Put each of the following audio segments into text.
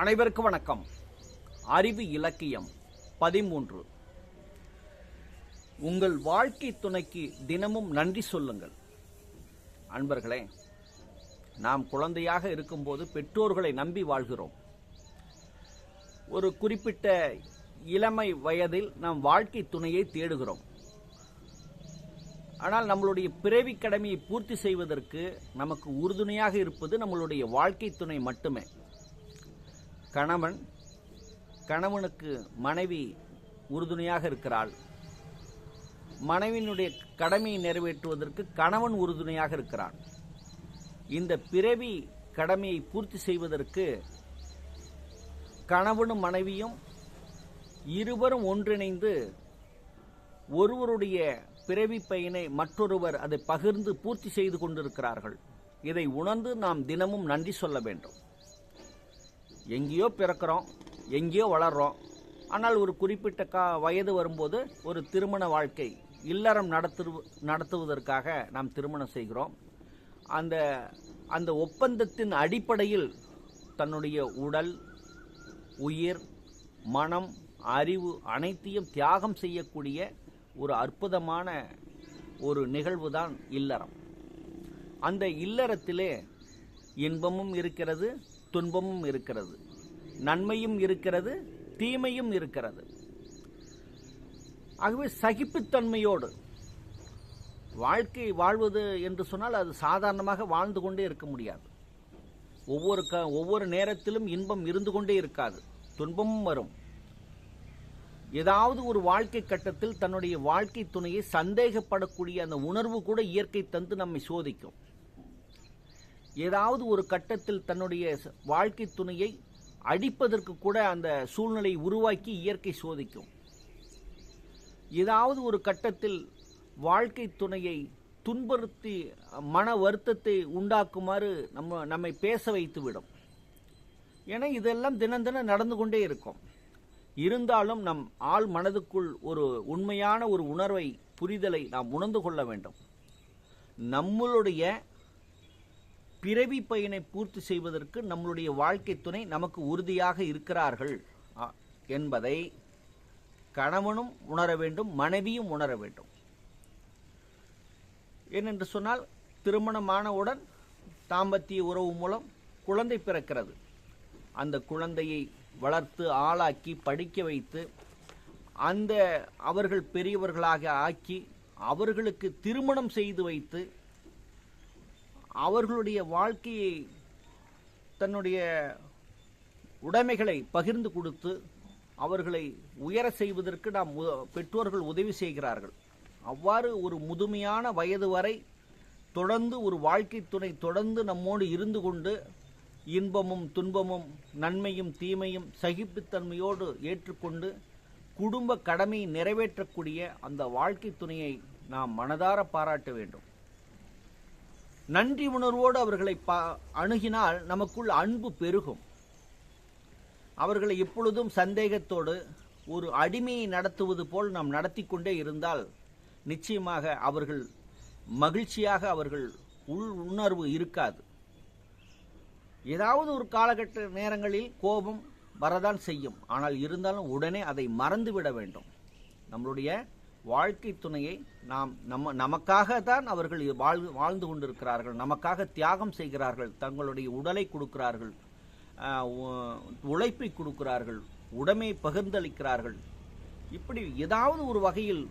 அனைவருக்கும் வணக்கம். அறிவு இலக்கியம் பதிமூன்று. உங்கள் வாழ்க்கை துணைக்கு தினமும் நன்றி சொல்லுங்கள். அன்பர்களே நாம் குழந்தையாக இருக்கும்போது பெற்றோர்களை நம்பி வாழ்கிறோம். ஒரு குறிப்பிட்ட இளமை வயதில் நாம் வாழ்க்கை துணையை தேடுகிறோம். ஆனால் நம்மளுடைய பிறவி கடமையை பூர்த்தி செய்வதற்கு நமக்கு உறுதுணையாக இருப்பது நம்மளுடைய வாழ்க்கை துணை மட்டுமே. கணவன் கணவனுக்கு மனைவி உறுதுணையாக இருக்கிறாள். மனைவியினுடைய கடமையை நிறைவேற்றுவதற்கு கணவன் உறுதுணையாக இருக்கிறான். இந்த பிறவி கடமையை பூர்த்தி செய்வதற்கு கணவனும் மனைவியும் இருவரும் ஒன்றிணைந்து ஒருவருடைய பிறவி பயனை மற்றொருவர் அதை பகிர்ந்து பூர்த்தி செய்து கொண்டிருக்கிறார்கள். இதை உணர்ந்து நாம் தினமும் நன்றி சொல்ல வேண்டும். எங்கேயோ பிறக்கிறோம் எங்கேயோ வளர்றோம். ஆனால் ஒரு குறிப்பிட்ட கா வயது வரும்போது ஒரு திருமண வாழ்க்கை இல்லறம் நடத்து நடத்துவதற்காக நாம் திருமணம் செய்கிறோம். அந்த அந்த ஒப்பந்தத்தின் அடிப்படையில் தன்னுடைய உடல் உயிர் மனம் அறிவு அனைத்தையும் தியாகம் செய்யக்கூடிய ஒரு அற்புதமான ஒரு நிகழ்வு தான் இல்லறம். அந்த இல்லறத்திலே இன்பமும் இருக்கிறது துன்பமும் இருக்கிறது. நன்மையும் இருக்கிறது தீமையும் இருக்கிறது. ஆகவே சகிப்புத்தன்மையோடு வாழ்க்கை வாழ்வது என்று சொன்னால் அது சாதாரணமாக வாழ்ந்து கொண்டே இருக்க முடியாது. ஒவ்வொரு க ஒவ்வொரு நேரத்திலும் இன்பம் இருந்து கொண்டே இருக்காது. துன்பமும் வரும். ஏதாவது ஒரு வாழ்க்கை கட்டத்தில் தன்னுடைய வாழ்க்கை துணையை சந்தேகப்படக்கூடிய அந்த உணர்வு கூட இயற்கை தந்து நம்மை சோதிக்கும். ஏதாவது ஒரு கட்டத்தில் தன்னுடைய வாழ்க்கை துணையை அடிப்பதற்கு கூட அந்த சூழ்நிலை உருவாக்கி இயற்கை சோதிக்கும். ஏதாவது ஒரு கட்டத்தில் வாழ்க்கை துணையை துன்புறுத்தி மன வருத்தத்தை உண்டாக்குமாறு நம்ம நம்மை பேச வைத்துவிடும். என ஏன்னா இதெல்லாம் தினம் தினம் நடந்து கொண்டே இருக்கும். இருந்தாலும் நம் ஆள் மனதுக்குள் ஒரு உண்மையான ஒரு உணர்வை புரிதலை நாம் உணர்ந்து கொள்ள வேண்டும். நம்மளுடைய பிறவி பயனை பூர்த்தி செய்வதற்கு நம்மளுடைய வாழ்க்கை துணை நமக்கு உறுதியாக இருக்கிறார்கள். என்பதை கணவனும் உணர வேண்டும் மனைவியும் உணர வேண்டும். ஏனென்று சொன்னால் திருமணமானவுடன் தாம்பத்திய உறவு மூலம் குழந்தை பிறக்கிறது. அந்த குழந்தையை வளர்த்து ஆளாக்கி படிக்க வைத்து அந்த அவர்கள் பெரியவர்களாக ஆக்கி அவர்களுக்கு திருமணம் செய்து வைத்து அவர்களுடைய வாழ்க்கையை தன்னுடைய உடைமைகளை பகிர்ந்து கொடுத்து அவர்களை உயர செய்வதற்கு நாம் உ- பெற்றோர்கள் உதவி செய்கிறார்கள். அவ்வாறு ஒரு முதுமையான வயது வரை தொடர்ந்து ஒரு வாழ்க்கை துணை தொடர்ந்து நம்மோடு இருந்து கொண்டு இன்பமும் துன்பமும் நன்மையும் தீமையும் சகிப்புத்தன்மையோடு ஏற்றுக்கொண்டு குடும்ப கடமையை நிறைவேற்றக்கூடிய அந்த வாழ்க்கை துணையை நாம் மனதார பாராட்ட வேண்டும். நன்றி உணர்வோடு அவர்களை பா அணுகினால் நமக்குள் அன்பு பெருகும். அவர்களை எப்பொழுதும் சந்தேகத்தோடு ஒரு அடிமையை நடத்துவது போல் நாம் நடத்தி கொண்டே இருந்தால் நிச்சயமாக அவர்கள் மகிழ்ச்சியாக அவர்கள் உள் உணர்வு இருக்காது. ஏதாவது ஒரு காலகட்ட நேரங்களில் கோபம் வரதான் செய்யும். ஆனால் இருந்தாலும் உடனே அதை மறந்துவிட வேண்டும். நம்மளுடைய வாழ்க்கை துணையை நாம் நம்ம நமக்காக தான் அவர்கள் வாழ் வாழ்ந்து கொண்டிருக்கிறார்கள். நமக்காக தியாகம் செய்கிறார்கள். தங்களுடைய உடலை கொடுக்கிறார்கள். உழைப்பை கொடுக்கிறார்கள். உடமை பகிர்ந்தளிக்கிறார்கள். இப்படி ஏதாவது ஒரு வகையில்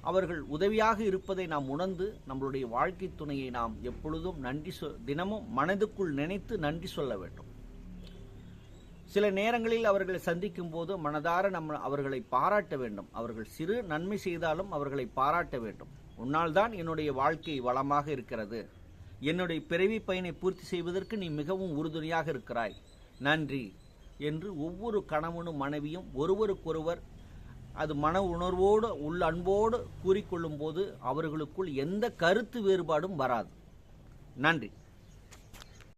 அவர்கள் உதவியாக இருப்பதை நாம் உணர்ந்து நம்மளுடைய வாழ்க்கை துணையை நாம் எப்பொழுதும் நன்றி சொ தினமும் மனதுக்குள் நினைத்து நன்றி சொல்ல வேண்டும். சில நேரங்களில் அவர்களை சந்திக்கும் போது மனதார நம்ம அவர்களை பாராட்ட வேண்டும். அவர்கள் சிறு நன்மை செய்தாலும் அவர்களை பாராட்ட வேண்டும். உன்னால் தான் என்னுடைய வாழ்க்கை வளமாக இருக்கிறது. என்னுடைய பிறவி பயனை பூர்த்தி செய்வதற்கு நீ மிகவும் உறுதுணையாக இருக்கிறாய். நன்றி. என்று ஒவ்வொரு கணவனும் மனைவியும் ஒருவருக்கொருவர் அது மன உணர்வோடு உள்ள அன்போடு கூறிக்கொள்ளும் போது அவர்களுக்குள் எந்த கருத்து வேறுபாடும் வராது. நன்றி.